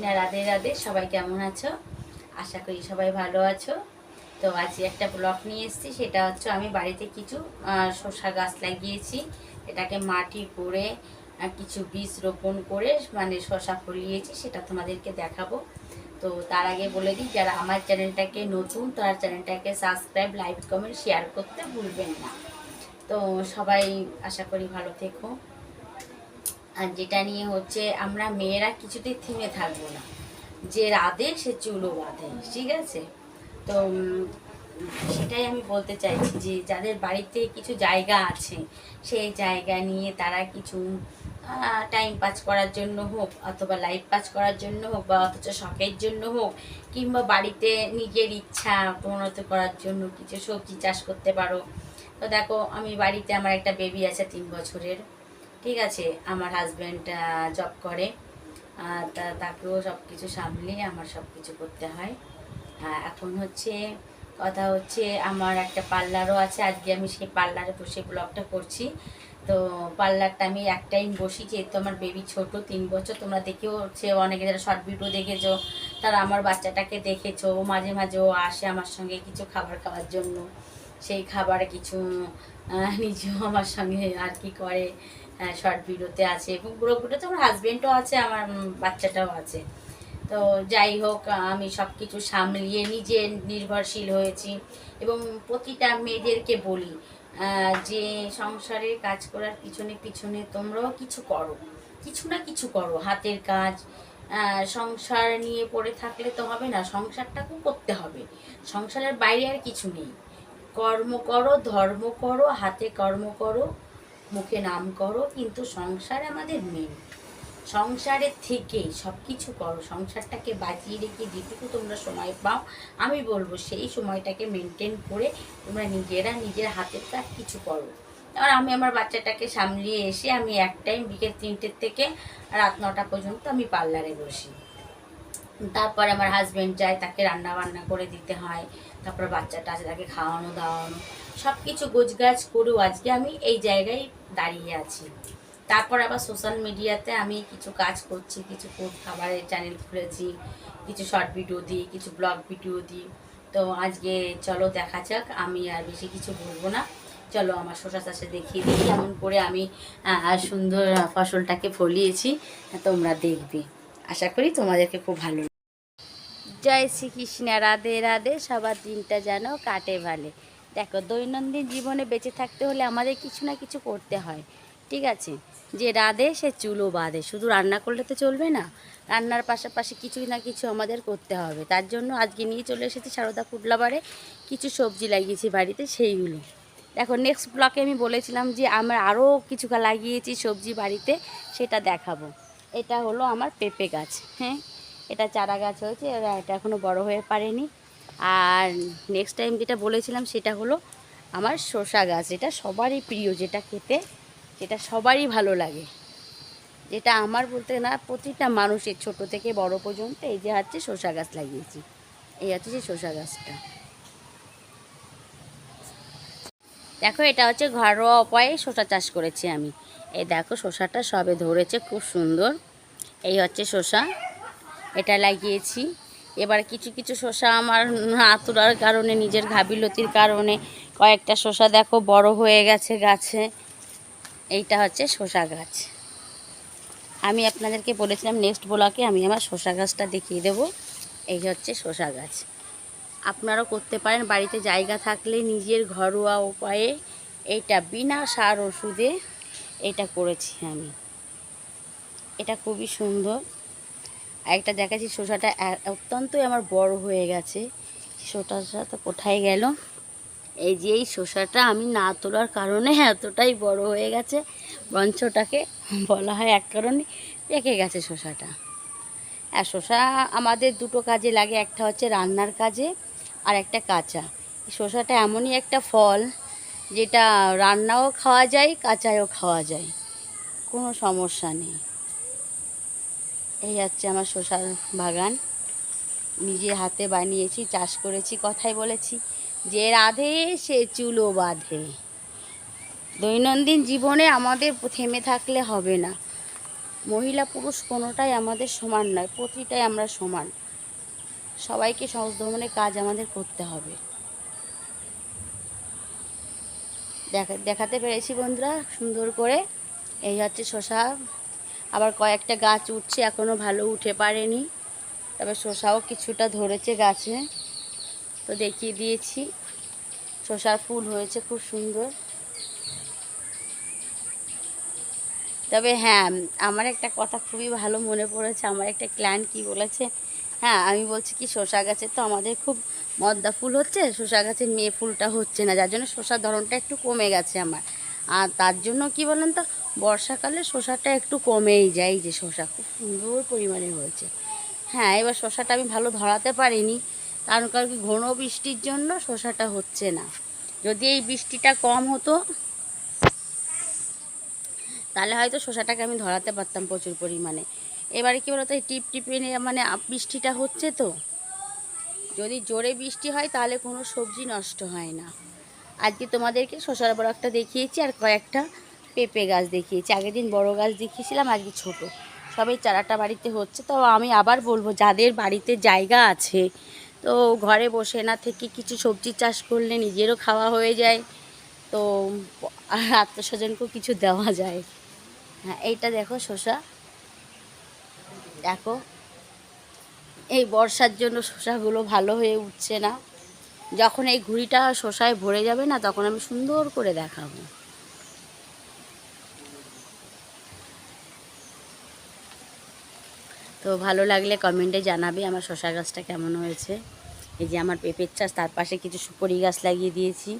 কৃষ্ণা, রাধে রাধে। সবাই কেমন আছো? আশা করি সবাই ভালো আছো। তো আজকে একটা ব্লগ নিয়ে এসেছি, সেটা হচ্ছে আমি বাড়িতে কিছু শসা গাছ লাগিয়েছি। এটাকে মাটি করে কিছু বীজ রোপণ করে মানে শসা ফলিয়েছি, সেটা তোমাদেরকে দেখাবো। তো তার আগে বলে দিই, যারা আমার চ্যানেলটাকে নতুন, তারা চ্যানেলটাকে সাবস্ক্রাইব লাইক কমেন্ট শেয়ার করতে ভুলবেন না। তো সবাই আশা করি ভালো থেকো। যেটা নিয়ে হচ্ছে আমরা মেয়েরা কিছুতেই থেমে থাকব না। যে রাধে, সে চুলো বাঁধে, ঠিক আছে? তো সেটাই আমি বলতে চাইছি যে যাদের বাড়িতে কিছু জায়গা আছে, সেই জায়গা নিয়ে তারা কিছু টাইম পাস করার জন্য হোক, অথবা লাইফ পাস করার জন্য হোক, বা অথচ শখের জন্য হোক, কিংবা বাড়িতে নিজের ইচ্ছা পূর্ণত করার জন্য কিছু সবজি চাষ করতে পারো। তো দেখো, আমি বাড়িতে আমার একটা বেবি আছে তিন বছরের। ঠিক আছে, আমার হাজব্যান্ড জব করে। তা, তাকেও সব কিছু সামলিয়ে আমার সব কিছু করতে হয়। এখন হচ্ছে, কথা হচ্ছে আমার একটা পার্লারও আছে। আজকে আমি সেই পার্লারে বসে ব্লগটা করছি। তো পার্লারটা আমি এক টাইম বসি, যেহেতু আমার বেবি ছোট, তিন বছর। তোমরা দেখেও হচ্ছে, অনেকে যারা শর্ট ভিডিও দেখেছ, তারা আমার বাচ্চাটাকে দেখেছ। মাঝে মাঝে ও আসে আমার সঙ্গে কিছু খাবার খাওয়ার জন্য। সেই খাবারে কিছু নিজেও আমার সঙ্গে আর কি করে। শর্ট ভিডিওতে আছে এবং পুরো তো আমার হাজবেন্ডও আছে, আমার বাচ্চাটাও আছে। তো যাই হোক, আমি সব কিছু সামলিয়ে নিজে নির্ভরশীল হয়েছি এবং প্রতিটা মেয়েদেরকে বলি যে সংসারে কাজ করার পিছনে পিছনে তোমরাও কিছু করো, কিছু না কিছু করো, হাতের কাজ সংসার নিয়ে পড়ে থাকলে তো হবে না, সংসারটাকেও করতে হবে। সংসারের বাইরে আর কিছু নেই। কর্ম করো, ধর্ম করো, হাতে কর্ম করো মুখে নাম করো, কিন্তু সংসার আমাদের মেন সংসারের থেকেই সব কিছু করো, সংসারটাকে বাঁচিয়ে রেখে যেটুকু তোমরা সময় পাও, আমি বলব সেই সময়টাকে মেনটেন করে তোমরা নিজেরা নিজের হাতের কাজ কিছু করো। এবার আমি আমার বাচ্চাটাকে সামলিয়ে এসে আমি এক টাইম বিকেল তিনটের থেকে রাত নটা পর্যন্ত আমি পার্লারে বসি। তারপর আমার হাজব্যান্ড যায়, তাকে রান্না বান্না করে দিতে হয়। তারপর বাচ্চাটা আছে তাকে খাওয়ানো, দাওয়ানো সব কিছু গোছগাছ করেও আজকে আমি এই জায়গায় দাঁড়িয়ে আছি। তারপর আবার সোশ্যাল মিডিয়াতে আমি কিছু কাজ করছি, কিছু খাবারের চ্যানেল খুলেছি, কিছু শর্ট ভিডিও দিই, কিছু ব্লগ ভিডিও দিই। তো আজকে চলো দেখা যাক, আমি আর বেশি কিছু বলব না। চলো আমার শশা চাষে দেখিয়ে দিই, কেমন করে আমি সুন্দর ফসলটাকে ফলিয়েছি, তোমরা দেখবে। আশা করি তোমাদেরকে খুব ভালো জয় শ্রীকৃষ্ণ, রাধে রাধে, সবার দিনটা যেন কাটে ভালে। দেখো, দৈনন্দিন জীবনে বেঁচে থাকতে হলে আমাদের কিছু না কিছু করতে হয়, ঠিক আছে? যে রাধে, সে চুলো বাঁধে। শুধু রান্না করলে তো চলবে না, রান্নার পাশাপাশি কিছু না কিছু আমাদের করতে হবে। তার জন্য আজকে নিয়ে চলে এসেছি সারদা ফুটলাবারে কিছু সবজি লাগিয়েছি বাড়িতে, সেইগুলো। দেখো নেক্সট ব্লকে আমি বলেছিলাম যে আমরা আরও কিছু লাগিয়েছি সবজি বাড়িতে, সেটা দেখাবো। এটা হলো আমার পেঁপে গাছ হ্যাঁ? এটা চারা গাছ হয়েছে এটা এখনও বড় হয়ে পারেনি। আর নেক্সট টাইম যেটা বলেছিলাম সেটা হলো আমার শসা গাছ এটা সবারই প্রিয়, যেটা খেতে, যেটা সবারই ভালো লাগে। যেটা আমার বলতে না, প্রতিটা মানুষের ছোট থেকে বড় পর্যন্ত এই যে হচ্ছে শসা গাছ লাগিয়েছি। এই হচ্ছে যে শসা গাছটা। দেখো, এটা হচ্ছে ঘরোয়া উপায়ে শসা চাষ করেছি আমি। এই দেখো, শসাটা সবে ধরেছে, খুব সুন্দর। এই হচ্ছে শসা। এটা লাগিয়েছি। এবার কিছু কিছু শসা আমার না তোলার কারণে, নিজের ঘাবিলতির কারণে। কয়েকটা শসা দেখো, বড় হয়ে গেছে গাছে। এইটা হচ্ছে শসা গাছ। আমি আপনাদেরকে বলেছিলাম নেক্সট ব্লকে আমি আমার শসা গাছটা দেখিয়ে দেবো। এই হচ্ছে শসা গাছ। আপনারাও করতে পারেন, বাড়িতে জায়গা থাকলে নিজের ঘরোয়া উপায়ে। এইটা বিনা সার ওষুধে এটা করেছি আমি। এটা খুবই সুন্দর। একটা দেখাচ্ছি শসাটা অত্যন্তই আমার বড় হয়ে গেছে। শসাটা তো কোথায় গেল? এই যে এই শসাটা আমি না তোলার কারণে এতটাই বড় হয়ে গেছে, বঞ্চটাকে বলা হয় এক কারণে পেকে গেছে শসাটা আর শসা আমাদের দুটো কাজে লাগে, একটা হচ্ছে রান্নার কাজে আর একটা কাঁচা। শসাটা এমনই একটা ফল যেটা রান্নাও খাওয়া যায়, কাঁচায়ও খাওয়া যায়। কোনো সমস্যা নেই। এই হচ্ছে আমার শসার বাগান। নিজে হাতে বানিয়েছি, চাষ করেছি, কথাই বলেছি। যে রাধে, সে চুলো বাঁধে। দৈনন্দিন জীবনে আমাদের থেমে থাকলে হবে না। মহিলা পুরুষ কোনোটাই আমাদের সমান নয়, প্রতিটাই আমরা সমান। সবাইকে সহজ ধর্মের কাজ আমাদের করতে হবে। দেখা, দেখাতে পেরেছি বন্ধুরা, সুন্দর করে। এই হচ্ছে শশা আবার কয়েকটা গাছ উঠছে এখনও ভালো উঠে পারেনি। তবে শশাও কিছুটা ধরেছে গাছে। তো দেখিয়ে দিয়েছি। শশার ফুল হয়েছে খুব সুন্দর। তবে হ্যাঁ আমার একটা কথা খুবই ভালো মনে পড়েছে। আমার একটা ক্লায়েন্ট কি বলেছে হ্যাঁ আমি বলছি কি, শশা গাছে তো আমাদের খুব মদ্দা ফুল হচ্ছে, শশা গাছে মেয়ে ফুলটা হচ্ছে না। যার জন্য শশার ধরনটা একটু কমে গেছে আমার। আর তার জন্য কি বলেন তো বর্ষাকালে শশাটা একটু কমেই যায় যে শশা খুব সুন্দর পরিমাণে হয়েছে। হ্যাঁ এবার শশাটা আমি ভালো ধরাতে পারিনি, কারণ কারণ কি ঘন বৃষ্টির জন্য শশাটা হচ্ছে না। যদি এই বৃষ্টিটা কম হতো, তাহলে হয়তো শশাটাকে আমি ধরাতে পারতাম প্রচুর পরিমাণে। এবারে কী বলতো, এই টিপ টিপে মানে বৃষ্টিটা হচ্ছে তো। যদি জোরে বৃষ্টি হয়, তাহলে কোনো সবজি নষ্ট হয় না। আজকে তোমাদেরকে শশার বড় একটা দেখিয়েছি, আর কয়েকটা পেঁপে গাছ দেখিয়েছি। আগের দিন বড় গাছ দেখিয়েছিলাম, আজকে ছোট। সবাই চারাটা বাড়িতে হচ্ছে, তো আমি আবার বলব, যাদের বাড়িতে জায়গা আছে, তো ঘরে বসে না থেকে কিছু সবজি চাষ করলে নিজেরও খাওয়া হয়ে যায়, তো আত্মস্বজনকেও কিছু দেওয়া যায়। হ্যাঁ এইটা দেখো শসা। দেখো, এই বর্ষার জন্য শসাগুলো ভালো হয়ে উঠছে না। যখন এই ঘুড়িটা শশায় ভরে যাবে না, তখন আমি সুন্দর করে দেখাবো। তো ভালো লাগলে কমেন্টে জানাবে আমার শসা গাছটা কেমন হয়েছে। এই যে আমার পেঁপের চাষ, তার পাশে কিছু সুপরি গাছ লাগিয়ে দিয়েছি।